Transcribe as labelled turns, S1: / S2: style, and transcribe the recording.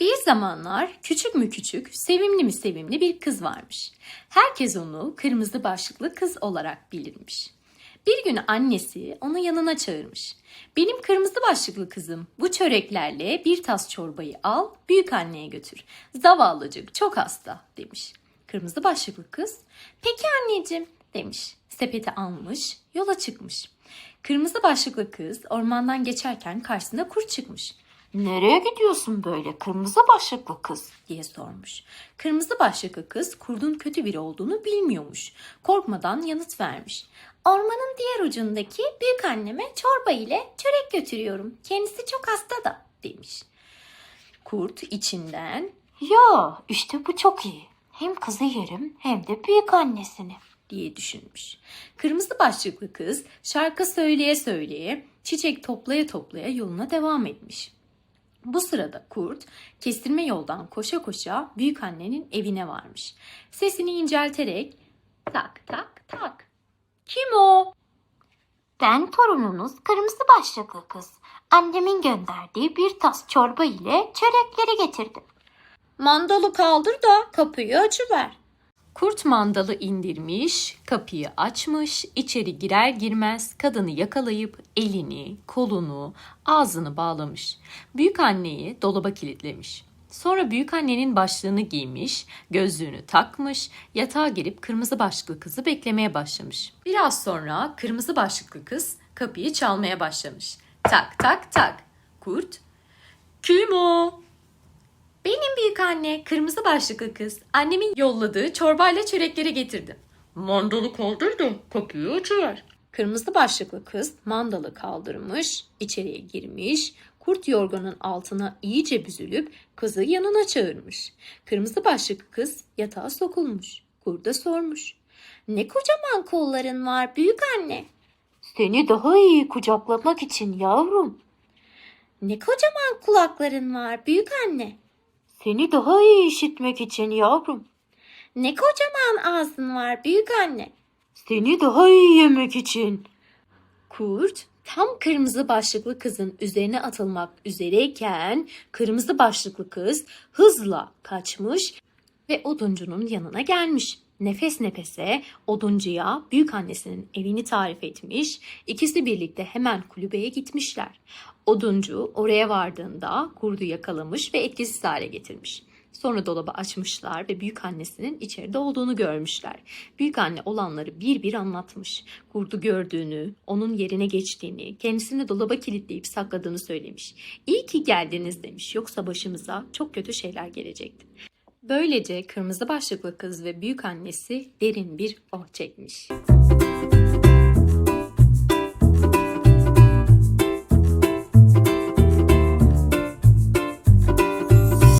S1: Bir zamanlar küçük mü küçük, sevimli mi sevimli bir kız varmış. Herkes onu kırmızı başlıklı kız olarak bilirmiş. Bir gün annesi onu yanına çağırmış. Benim kırmızı başlıklı kızım bu çöreklerle bir tas çorbayı al büyük anneye götür. Zavallıcık çok hasta demiş. Kırmızı başlıklı kız peki anneciğim demiş. Sepeti almış yola çıkmış. Kırmızı başlıklı kız ormandan geçerken karşısına kurt çıkmış.
S2: Nereye gidiyorsun böyle kırmızı başlıklı kız?
S1: diye sormuş. Kırmızı başlıklı kız kurdun kötü biri olduğunu bilmiyormuş. Korkmadan yanıt vermiş. Ormanın diğer ucundaki büyük anneme çorba ile çörek götürüyorum. Kendisi çok hasta da demiş. Kurt içinden
S2: Ya işte bu çok iyi. Hem kızı yerim hem de büyük annesini.
S1: diye düşünmüş. Kırmızı başlıklı kız şarkı söyleye söyleye, çiçek toplaya toplaya yoluna devam etmiş. Bu sırada kurt kestirme yoldan koşa koşa büyük annenin evine varmış. Sesini incelterek tak tak tak. Kim o?
S2: Ben torununuz kırmızı başlıklı kız. Annemin gönderdiği bir tas çorba ile çörekleri getirdim.
S1: Mandalı kaldır da kapıyı açıver. Kurt mandalı indirmiş, kapıyı açmış, içeri girer girmez kadını yakalayıp elini, kolunu, ağzını bağlamış. Büyük anneyi dolaba kilitlemiş. Sonra büyük annenin başlığını giymiş, gözlüğünü takmış, yatağa girip kırmızı başlıklı kızı beklemeye başlamış. Biraz sonra kırmızı başlıklı kız kapıyı çalmaya başlamış. Tak tak tak. Kurt, kim o? Anne, kırmızı başlıklı kız. Annemin yolladığı çorbayla çörekleri getirdim. Mandalı kaldır da kapıyı açıver. Kırmızı başlıklı kız mandalı kaldırmış, içeriye girmiş, kurt yorganın altına iyice büzülüp kızı yanına çağırmış. Kırmızı başlıklı kız yatağa sokulmuş. Kurda sormuş. Ne kocaman kolların var büyük anne.
S2: Seni daha iyi kucaklamak için yavrum.
S1: Ne kocaman kulakların var büyük anne.
S2: Seni daha iyi işitmek için yavrum.
S1: Ne kocaman ağzın var büyük anne.
S2: Seni daha iyi yemek için.
S1: Kurt tam kırmızı başlıklı kızın üzerine atılmak üzereyken kırmızı başlıklı kız hızla kaçmış ve oduncunun yanına gelmiş. Nefes nefese oduncuya büyük annesinin evini tarif etmiş. İkisi birlikte hemen kulübeye gitmişler. Oduncu oraya vardığında kurdu yakalamış ve etkisiz hale getirmiş. Sonra dolabı açmışlar ve büyük annesinin içeride olduğunu görmüşler. Büyük anne olanları bir bir anlatmış. Kurdu gördüğünü, onun yerine geçtiğini, kendisini dolaba kilitleyip sakladığını söylemiş. İyi ki geldiniz demiş yoksa başımıza çok kötü şeyler gelecekti. Böylece kırmızı başlıklı kız ve büyük annesi derin bir oh çekmiş.